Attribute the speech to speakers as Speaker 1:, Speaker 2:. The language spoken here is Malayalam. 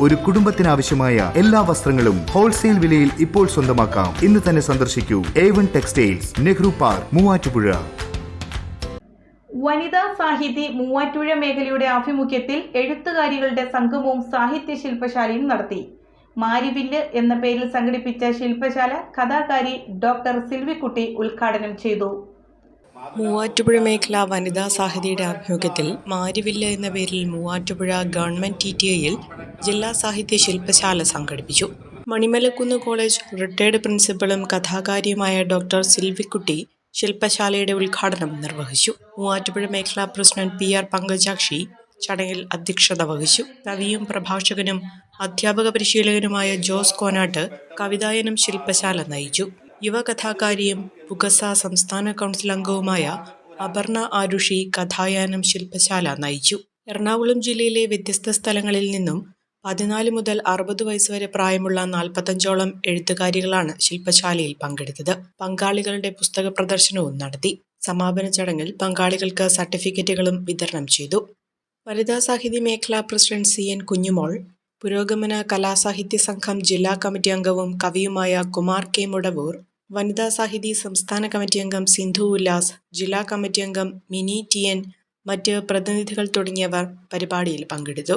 Speaker 1: ഒരു കുടുംബത്തിനാവശ്യമായ എല്ലാ വസ്ത്രങ്ങളും ഹോൾസെയിൽ വിലയിൽ ഇപ്പോൾ സ്വന്തമാക്കാം. ഇന്ന് തന്നെ സന്ദർശിക്കൂ. A one textiles Nehru park Muvattupuzha.
Speaker 2: Vanitha Sahithi Muvattupuzha മേഖലയുടെ ആഭിമുഖ്യത്തിൽ എഴുത്തുകാരികളുടെ സംഗമവും സാഹിത്യ ശില്പശാലയും നടത്തി. മാരിവില്ല് എന്ന പേരിൽ സംഘടിപ്പിച്ച ശില്പശാല കഥാകാരി ഡോക്ടർ സിൽവിക്കുട്ടി ഉദ്ഘാടനം ചെയ്തു.
Speaker 3: മൂവാറ്റുപുഴ മേഖല വനിതാ സാഹിതിയുടെ ആഭിമുഖ്യത്തിൽ മാരിവില്ല എന്ന പേരിൽ മൂവാറ്റുപുഴ ഗവൺമെന്റ് ടി ടി ഐയിൽ ജില്ലാ സാഹിത്യ ശില്പശാല സംഘടിപ്പിച്ചു. മണിമലക്കുന്ന് കോളേജ് റിട്ടയർഡ് പ്രിൻസിപ്പളും കഥാകാരിയുമായ ഡോക്ടർ സിൽവിക്കുട്ടി ശില്പശാലയുടെ ഉദ്ഘാടനം നിർവഹിച്ചു. മൂവാറ്റുപുഴ മേഖലാ പ്രസിഡന്റ് പി ആർ പങ്കജാക്ഷി ചടങ്ങിൽ അധ്യക്ഷത വഹിച്ചു. കവിയും പ്രഭാഷകനും അധ്യാപക പരിശീലകനുമായ ജോസ് കോനാട്ട് കവിതായനം ശില്പശാല നയിച്ചു. യുവകഥാകാരിയും പുകസ സംസ്ഥാന കൗൺസിൽ അംഗവുമായ അപർണ ആരുഷി കഥായാനം ശില്പശാല നയിച്ചു. എറണാകുളം ജില്ലയിലെ വ്യത്യസ്ത സ്ഥലങ്ങളിൽ നിന്നും പതിനാല് മുതൽ അറുപത് വയസ്സുവരെ പ്രായമുള്ള നാൽപ്പത്തഞ്ചോളം എഴുത്തുകാരികളാണ് ശില്പശാലയിൽ പങ്കെടുത്തത്. പങ്കാളികളുടെ പുസ്തക പ്രദർശനവും നടത്തി. സമാപന ചടങ്ങിൽ പങ്കാളികൾക്ക് സർട്ടിഫിക്കറ്റുകളും വിതരണം ചെയ്തു. വനിതാ സാഹിത്യ മേഖലാ പ്രസിഡന്റ് സി എൻ കുഞ്ഞുമോൾ പുരോഗമന കലാസാഹിത്യ സംഘം ജില്ലാ കമ്മിറ്റി അംഗവും കവിയുമായ കുമാർ കെ മുടവൂർ വനിതാ സാഹിതി സംസ്ഥാന കമ്മിറ്റി അംഗം സിന്ധു ഉല്ലാസ് ജില്ലാ കമ്മിറ്റി അംഗം മിനി ടി എൻ മറ്റ് പ്രതിനിധികൾ തുടങ്ങിയവർ പരിപാടിയിൽ പങ്കെടുത്തു.